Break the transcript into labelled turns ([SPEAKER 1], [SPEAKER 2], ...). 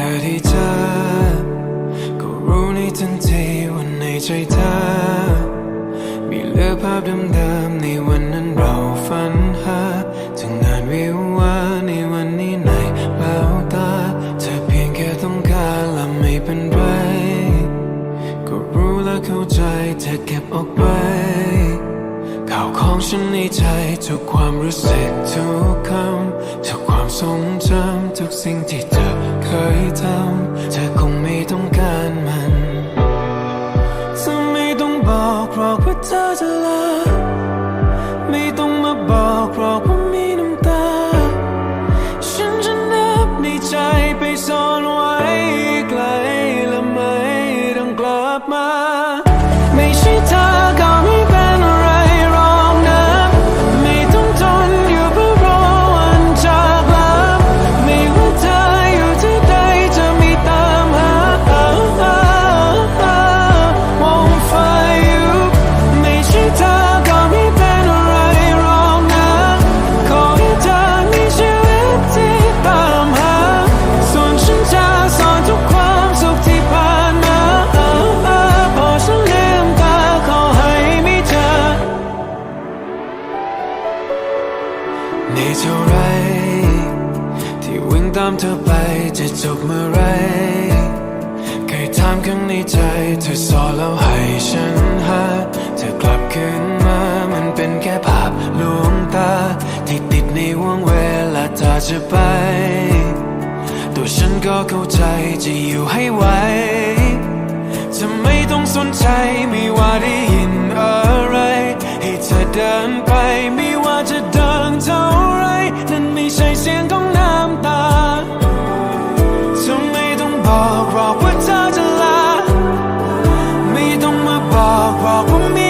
[SPEAKER 1] ค่ได้เจอก็รู้ในทันทีว่าในใจเธอ มีเลือภาพเดิมๆในวันนั้นเราฝันหาถึงงานวิวาในวันนี้ในแวาตา เธอเพียงแค่ต้องการและไม่เป็นไร ก็รู้และเข้าใจเธอเก็บออกไปข่าวของฉันในใจทุกความรู้สึกทุกคำทุกความทรงจำทุกสิ่งที่เธอ เคยทำเธอคงไม่ต้องการมันเธอไม่ต้องบอกหรอกว่าเธอจะลาไม่ต้องมาบอกหรอกว่ามีน้ำตา ฉันจะนับในใจไปซ่อนไว้ ในเท่าไร ที่วิ่งตามเธอไปจะจบเมื่อไร เคยถามข้างในใจเธอสอนแล้วให้ฉันหา เธอกลับคืนมามันเป็นแค่ภาพลวงตา ที่ติดในวงเวลาเธอจะไป ตัวฉันก็เข้าใจจะอยู่ให้ไหว บอก